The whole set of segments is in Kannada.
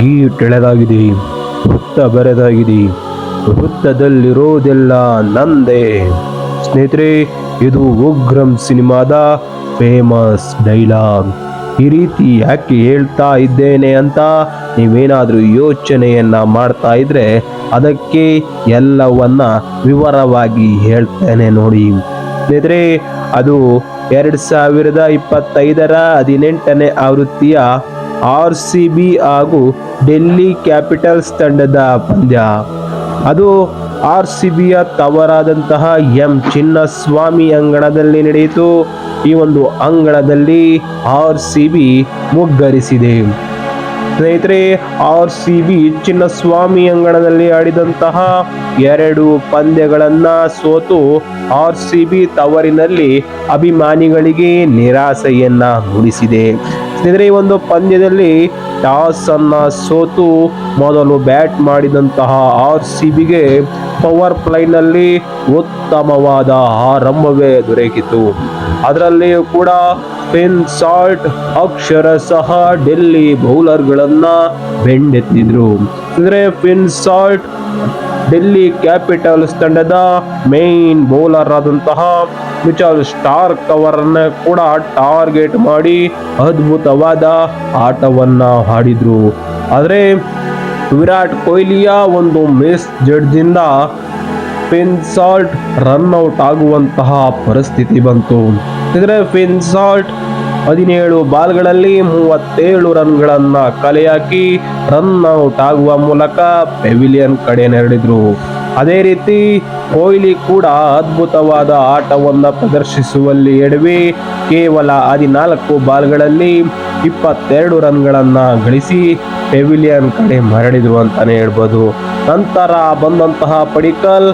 ಗೀಟ್ ಟೆಳೆದಾಗಿದೆ ಹುತ್ತ ಬರೆದಾಗಿದೆ. ಹುತ್ತದಲ್ಲಿರೋದೆಲ್ಲ ನಂದೇ. ಸ್ನೇಹಿತರೆ, ಇದು ಉಗ್ರಂ ಸಿನಿಮಾದ ಫೇಮಸ್ ಡೈಲಾಗ್ ಈ ರೀತಿ ಯಾಕೆ ಹೇಳ್ತಾ ಇದ್ದೇನೆ ಅಂತ ನೀವೇನಾದರೂ ಯೋಚನೆಯನ್ನ ಮಾಡ್ತಾ ಇದ್ರೆ ಅದಕ್ಕೆ ಎಲ್ಲವನ್ನ ವಿವರವಾಗಿ ಹೇಳ್ತೇನೆ ನೋಡಿ. ಸ್ನೇಹಿತರೆ, ಅದು ಎರಡು ಸಾವಿರದ ಇಪ್ಪತ್ತೈದರ ಹದಿನೆಂಟನೇ ಆವೃತ್ತಿಯ ಆರ್ ಸಿ ಬಿ ಹಾಗೂ ಡೆಲ್ಲಿ ಕ್ಯಾಪಿಟಲ್ಸ್ ತಂಡದ ಪಂದ್ಯ. ಅದು ಆರ್ ಸಿ ಬಿಯ ತವರಾದಂತಹ ಎಂ ಚಿನ್ನಸ್ವಾಮಿ ಅಂಗಣದಲ್ಲಿ ನಡೆಯಿತು. ಈ ಒಂದು ಅಂಗಣದಲ್ಲಿ ಆರ್ ಸಿ ಬಿ ಮುಗ್ಗರಿಸಿದೆ. ಸ್ನೇಹಿತರೆ, ಆರ್ ಸಿ ಬಿ ಚಿನ್ನಸ್ವಾಮಿ ಅಂಗಣದಲ್ಲಿ ಆಡಿದಂತಹ ಎರಡು ಪಂದ್ಯಗಳನ್ನ ಸೋತು ಆರ್ ಸಿ ಬಿ ತವರಿನಲ್ಲಿ ಅಭಿಮಾನಿಗಳಿಗೆ ನಿರಾಸೆಯನ್ನ ಮೂಡಿಸಿದೆ. ಸ್ನೇಹಿತರೆ, ಈ ಒಂದು ಪಂದ್ಯದಲ್ಲಿ ಟಾಸ್ ಅನ್ನ ಸೋತು ಮೊದಲು ಬ್ಯಾಟ್ ಮಾಡಿದಂತಹ ಆರ್ ಸಿ ಬಿಗೆ ಪವರ್ ಪ್ಲೈನಲ್ಲಿ ಉತ್ತಮವಾದ ಆರಂಭವೇ ದೊರಕಿತು. ಅದರಲ್ಲಿಯೂ ಕೂಡ ಪಿನ್, ಸಾಲ್ಟ್, ಅಕ್ಷರ ಸಹ ಡೆಲ್ಲಿ ಬೌಲರ್ಗಳನ್ನ ಬೆಂಡೆತ್ತಿದ್ರು. ಅಂದ್ರೆ ಫಿನ್ ಸಾಲ್ಟ್, ಡೆಲ್ಲಿ ಕ್ಯಾಪಿಟಲ್ಸ್ ತಂಡದ ಮೇನ್ ಬೌಲರ್ ಆದಂತಹ ಮಿಚಲ್ ಸ್ಟಾರ್ಕ್ ಅವರನ್ನ ಕೂಡ ಟಾರ್ಗೆಟ್ ಮಾಡಿ ಅದ್ಭುತವಾದ ಆಟವನ್ನ ಆಡಿದ್ರು. ಆದರೆ ವಿರಾಟ್ ಕೊಹ್ಲಿಯ ಒಂದು ಮಿಸ್ ಜಡ್ಜಿಂದ ರನ್ ಔಟ್ ಆಗುವಂತಹ ಪರಿಸ್ಥಿತಿ ಬಂತು. ಇದ್ರೆ ಫಿನ್ಸಾಲ್ಟ್ ಹದಿನೇಳು ಬಾಲ್ಗಳಲ್ಲಿ ಮೂವತ್ತೇಳು ರನ್ಗಳನ್ನು ಕಲೆ ಹಾಕಿ ರನ್ ಔಟ್ ಆಗುವ ಮೂಲಕ ಪೆವಿಲಿಯನ್ ಕಡೆ ನೆರಳಿದ್ರು. ಅದೇ ರೀತಿ ಕೊಹ್ಲಿ ಕೂಡ ಅದ್ಭುತವಾದ ಆಟವನ್ನು ಪ್ರದರ್ಶಿಸುವಲ್ಲಿ ಎಡವಿ ಕೇವಲ ಹದಿನಾಲ್ಕು ಬಾಲ್ಗಳಲ್ಲಿ ಇಪ್ಪತ್ತೆರಡು ರನ್ಗಳನ್ನು ಗಳಿಸಿ ಪೆವಿಲಿಯನ್ ಕಡೆ ಮರಳಿದ್ರು ಅಂತಾನೆ ಹೇಳ್ಬೋದು. ನಂತರ ಬಂದಂತಹ ಪಡಿಕಲ್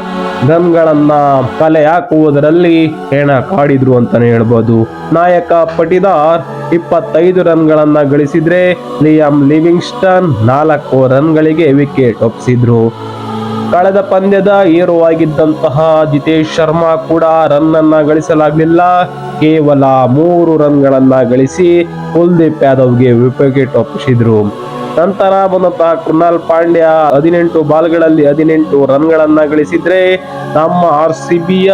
ಗನ್ಗಳನ್ನ ಕಲೆ ಹಾಕುವುದರಲ್ಲಿ ಹೆಣ ಕಾಡಿದ್ರು ಅಂತಾನೆ ಹೇಳ್ಬೋದು. ನಾಯಕ ಪಟಿದಾರ್ ಇಪ್ಪತ್ತೈದು ರನ್ಗಳನ್ನ ಗಳಿಸಿದ್ರೆ ಲಿಯಂ ಲಿವಿಂಗ್ಸ್ಟನ್ ನಾಲ್ಕು ರನ್ಗಳಿಗೆ ವಿಕೆಟ್ ಒಪ್ಪಿಸಿದ್ರು ಕಳೆದ ಪಂದ್ಯದ ಏರೋ ಆಗಿದ್ದಂತಹ ಜಿತೇಶ್ ಶರ್ಮಾ ಕೂಡ ರನ್ ಅನ್ನ ಗಳಿಸಲಾಗಲಿಲ್ಲ. ಕೇವಲ ಮೂರು ರನ್ಗಳನ್ನ ಗಳಿಸಿ ಕುಲ್ದೀಪ್ ಯಾದವ್ಗೆ ವಿಕೆಟ್ ಒಪ್ಪಿಸಿದ್ರು ನಂತರ ಬಂದಂತಹ ಕೃಣಾಲ್ ಪಾಂಡ್ಯ ಹದಿನೆಂಟು ಬಾಲ್ಗಳಲ್ಲಿ ಹದಿನೆಂಟು ರನ್ಗಳನ್ನ ಗಳಿಸಿದ್ರೆ ನಮ್ಮ ಆರ್ ಸಿ ಬಿಯ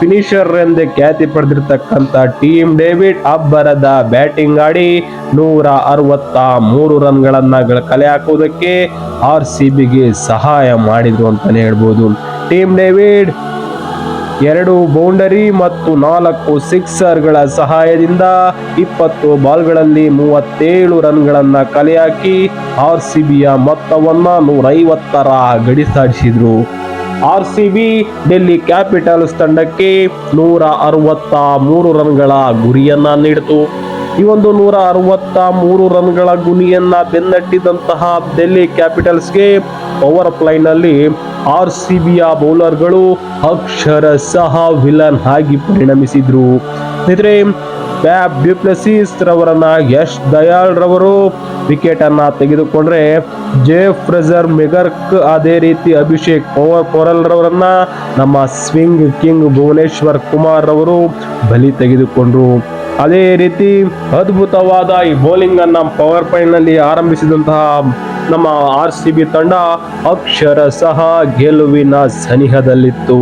ಫಿನಿಷರ್ ಎಂದೇ ಖ್ಯಾತಿ ಪಡೆದಿರ್ತಕ್ಕಂಥ ಟೀಮ್ ಡೇವಿಡ್ ಅಬ್ಬರದ ಬ್ಯಾಟಿಂಗ್ ಆಡಿ ನೂರ ಅರವತ್ತ ಮೂರು ರನ್ಗಳನ್ನ ಗಳ- ಕಲೆ ಹಾಕುವುದಕ್ಕೆ ಆರ್ ಸಿ ಬಿಗೆ ಸಹಾಯ ಮಾಡಿದ್ರು ಅಂತಾನೆ ಹೇಳ್ಬೋದು. ಟೀಮ್ ಡೇವಿಡ್ ಎರಡು ಬೌಂಡರಿ ಮತ್ತು ನಾಲ್ಕು ಸಿಕ್ಸರ್ಗಳ ಸಹಾಯದಿಂದ ಇಪ್ಪತ್ತು ಬಾಲ್ಗಳಲ್ಲಿ ಮೂವತ್ತೇಳು ರನ್ಗಳನ್ನು ಕಲೆಹಾಕಿ ಆರ್ ಸಿ ಬಿಯ ಮೊತ್ತವನ್ನು ನೂರೈವತ್ತರ ಗಡಿ ಸಾಧಿಸಿದ್ರು. R C B Delhi Capitals ತಂಡಕ್ಕೆ ನೂರ ಅರವತ್ತ ಮೂರು ರನ್ಗಳ ಗುರಿಯನ್ನ ನೀಡಿತು. ಈ ಒಂದು ನೂರ ಅರವತ್ತ ಮೂರು ರನ್ಗಳ ಗುರಿಯನ್ನ ಬೆನ್ನಟ್ಟಿದಂತಹ ಡೆಲ್ಲಿ ಕ್ಯಾಪಿಟಲ್ಸ್ಗೆ ಪವರ್ ಪ್ಲೈನಲ್ಲಿ ಆರ್ ಸಿ ಬಿಯ ಬೌಲರ್ಗಳು ಅಕ್ಷರ ಸಹ ವಿಲನ್ ಆಗಿ ಪರಿಣಮಿಸಿದ್ರು. ಸ್ನೇಹಿತರೆ ಬ್ಯಾಬ್ ಡ್ಯುಪ್ಲೆಸಿಸ್ ರವರನ್ನ ಯಶ್ ದಯಾಳ್ ರವರು ವಿಕೆಟ್ ಅನ್ನ ತೆಗೆದುಕೊಂಡ್ರೆ ಜೇಫ್ ಫ್ರೆಜರ್ ಮೆಗರ್ಕ್ ಅದೇ ರೀತಿ ಅಭಿಷೇಕ್ ಪವರ್ ಪೊರಲ್ ರವರನ್ನ ನಮ್ಮ ಸ್ವಿಂಗ್ ಕಿಂಗ್ ಭುವನೇಶ್ವರ್ ಕುಮಾರ್ ರವರು ಬಲಿ ತೆಗೆದುಕೊಂಡ್ರು. ಅದೇ ರೀತಿ ಅದ್ಭುತವಾದ ಈ ಬೌಲಿಂಗ್ ಅನ್ನ ಪವರ್ನಲ್ಲಿ ಆರಂಭಿಸಿದಂತಹ ನಮ್ಮ ಆರ್ ಸಿ ಬಿ ತಂಡ ಅಕ್ಷರ ಸಹ ಗೆಲುವಿನ ಸನಿಹದಲ್ಲಿತ್ತು.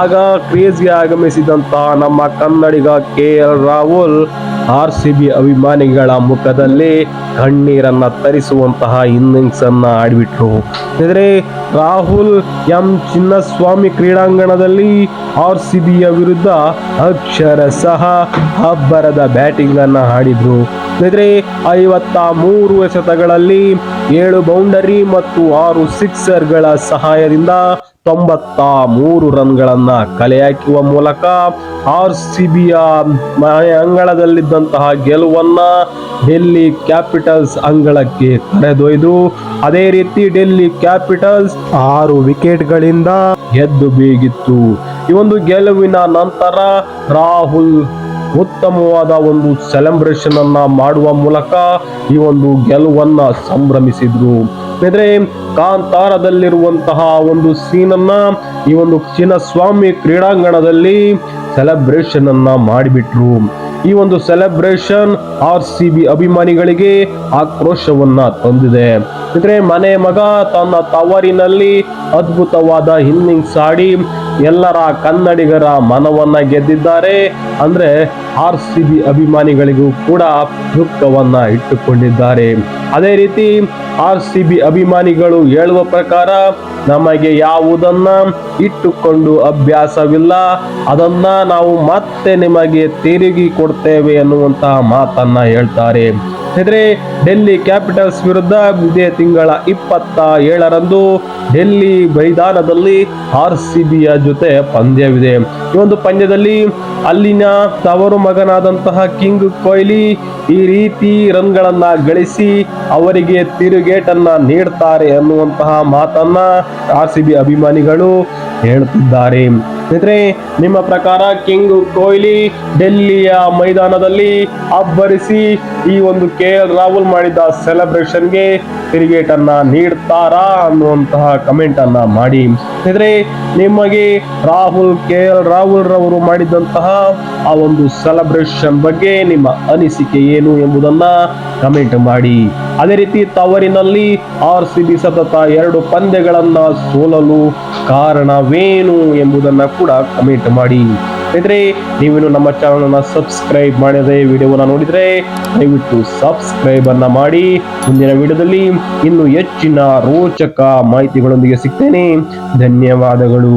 ಆಗ ಕ್ರೇಜ್ಗೆ ಆಗಮಿಸಿದಂತಹ ನಮ್ಮ ಕನ್ನಡಿಗ K L Rahul R C B ಅಭಿಮಾನಿಗಳ ಮುಖದಲ್ಲಿ ಕಣ್ಣೀರನ್ನ ತರಿಸುವಂತಹ ಇನ್ನಿಂಗ್ಸ್ ಅನ್ನ ಆಡ್ಬಿಟ್ರು. ಅಂದ್ರೆ ರಾಹುಲ್ ಎಂ. ಚಿನ್ನಸ್ವಾಮಿ ಕ್ರೀಡಾಂಗಣದಲ್ಲಿ ಆರ್ ಸಿ ಬಿಯ ವಿರುದ್ಧ ಅಕ್ಷರ ಸಹ ಅಬ್ಬರದ ಬ್ಯಾಟಿಂಗ್ ಅನ್ನ ಆಡಿದ್ರು. ಅಂದ್ರೆ ಐವತ್ತ ಮೂರು ಎಸೆತಗಳಲ್ಲಿ ಏಳು ಬೌಂಡರಿ ಮತ್ತು ಆರು ಸಿಕ್ಸರ್ಗಳ ಸಹಾಯದಿಂದ ತೊಂಬತ್ತ ಮೂರು ರನ್ಗಳನ್ನು ಕಲೆ ಹಾಕುವ ಮೂಲಕ ಆರ್ ಸಿ ಬಿಯ ಅಂಗಳದಲ್ಲಿದ್ದಂತಹ ಗೆಲುವನ್ನ ಡೆಲ್ಲಿ ಕ್ಯಾಪಿಟಲ್ಸ್ ಅಂಗಳಕ್ಕೆ ಕರೆದೊಯ್ದು, ಅದೇ ರೀತಿ ಡೆಲ್ಲಿ ಕ್ಯಾಪಿಟಲ್ಸ್ ಆರು ವಿಕೆಟ್ಗಳಿಂದ ಗೆದ್ದು ಬೀಗಿತ್ತು. ಈ ಒಂದು ಗೆಲುವಿನ ನಂತರ ರಾಹುಲ್ ಉತ್ತಮವಾದ ಒಂದು ಸೆಲೆಬ್ರೇಷನ್ ಅನ್ನ ಮಾಡುವ ಮೂಲಕ ಈ ಒಂದು ಗೆಲುವನ್ನ ಸಂಭ್ರಮಿಸಿದ್ರು. ಅಂದ್ರೆ ಕಾಂತಾರದಲ್ಲಿರುವಂತಹ ಒಂದು ಸೀನ್ ಅನ್ನ ಈ ಒಂದು ಚಿನ್ನಸ್ವಾಮಿ ಕ್ರೀಡಾಂಗಣದಲ್ಲಿ ಸೆಲೆಬ್ರೇಷನ್ ಅನ್ನ ಮಾಡಿಬಿಟ್ರು. ಈ ಒಂದು ಸೆಲೆಬ್ರೇಷನ್ ಆರ್ ಸಿ ಬಿ ಅಭಿಮಾನಿಗಳಿಗೆ ಆಕ್ರೋಶವನ್ನ ತಂದಿದೆ. ಅಂದ್ರೆ ಮನೆ ಮಗ ತನ್ನ ತವರಿನಲ್ಲಿ ಅದ್ಭುತವಾದ ಇನ್ನಿಂಗ್ಸ್ ಆಡಿ ಎಲ್ಲರ ಕನ್ನಡಿಗರ ಮನವನ್ನ ಗೆದ್ದಿದ್ದಾರೆ. ಅಂದ್ರೆ ಆರ್ ಸಿ ಬಿ ಅಭಿಮಾನಿಗಳಿಗೂ ಕೂಡ ದುಃಖವನ್ನ ಇಟ್ಟುಕೊಂಡಿದ್ದಾರೆ. ಅದೇ ರೀತಿ ಆರ್ ಸಿ ಬಿ ಅಭಿಮಾನಿಗಳು ಹೇಳುವ ಪ್ರಕಾರ ನಮಗೆ ಯಾವುದನ್ನ ಇಟ್ಟುಕೊಂಡು ಅಭ್ಯಾಸವಿಲ್ಲ. ಅದನ್ನ ನಾವು ಮತ್ತೆ ನಿಮಗೆ ತಿರುಗಿ ಕೊಡ್ತೇವೆ ಎನ್ನುವಂತಹ ಮಾತನ್ನ ಹೇಳ್ತಾರೆ. ಡೆಲ್ಲಿ ಕ್ಯಾಪಿಟಲ್ಸ್ ವಿರುದ್ಧ ಇದೇ ತಿಂಗಳ ಇಪ್ಪತ್ತ ಏಳರಂದು ಡೆಲ್ಲಿ ಮೈದಾನದಲ್ಲಿ ಆರ್ ಸಿ ಬಿಯ ಜೊತೆ ಪಂದ್ಯವಿದೆ. ಈ ಒಂದು ಪಂದ್ಯದಲ್ಲಿ ಅಲ್ಲಿನ ತವರು ಮಗನಾದಂತಹ ಕಿಂಗ್ ಕೊಹ್ಲಿ ಈ ರೀತಿ ರನ್ಗಳನ್ನ ಗಳಿಸಿ ಅವರಿಗೆ ತಿರುಗೇಟನ್ನ ನೀಡ್ತಾರೆ ಅನ್ನುವಂತಹ ಮಾತನ್ನ ಆರ್ ಸಿ ಬಿ ಅಭಿಮಾನಿಗಳು ಹೇಳ್ತಿದ್ದಾರೆ. ಸ್ನೇಹಿತರೆ, ನಿಮ್ಮ ಪ್ರಕಾರ ಕಿಂಗ್ ಕೊಹ್ಲಿ ಡೆಲ್ಲಿಯ ಮೈದಾನದಲ್ಲಿ ಅಬ್ಬರಿಸಿ ಈ ಒಂದು ಕೆ ಎಲ್ ರಾಹುಲ್ ಮಾಡಿದ ಸೆಲೆಬ್ರೇಷನ್ಗೆ ತಿರುಗೇಟನ್ನ ನೀಡ್ತಾರಾ ಅನ್ನುವಂತಹ ಕಮೆಂಟ್ ಅನ್ನ ಮಾಡಿ. ಸ್ನೇಹಿತರೆ, ನಿಮಗೆ ರಾಹುಲ್, ಕೆ ಎಲ್ ರಾಹುಲ್ ರವರು ಮಾಡಿದಂತಹ ಆ ಒಂದು ಸೆಲೆಬ್ರೇಷನ್ ಬಗ್ಗೆ ನಿಮ್ಮ ಅನಿಸಿಕೆ ಏನು ಎಂಬುದನ್ನ ಕಮೆಂಟ್ ಮಾಡಿ. ಅದೇ ರೀತಿ ತವರಿನಲ್ಲಿ ಆರ್ ಸಿ ಬಿ ಸತತ ಎರಡು ಪಂದ್ಯಗಳನ್ನ ಸೋಲಲು ಕಾರಣವೇನು ಎಂಬುದನ್ನ ಕೂಡ ಕಮೆಂಟ್ ಮಾಡಿ. ಸ್ನೇಹಿತರೆ ನೀವೇನು ನಮ್ಮ ಚಾನೆಲ್ ಅನ್ನು ಸಬ್ಸ್ಕ್ರೈಬ್ ಮಾಡದೆ ವಿಡಿಯೋವನ್ನು ನೋಡಿದ್ರೆ ದಯವಿಟ್ಟು ಸಬ್ಸ್ಕ್ರೈಬ್ ಅನ್ನ ಮಾಡಿ. ಮುಂದಿನ ವಿಡಿಯೋದಲ್ಲಿ ಇನ್ನು ಹೆಚ್ಚಿನ ರೋಚಕ ಮಾಹಿತಿಗಳೊಂದಿಗೆ ಸಿಗ್ತೇನೆ. ಧನ್ಯವಾದಗಳು.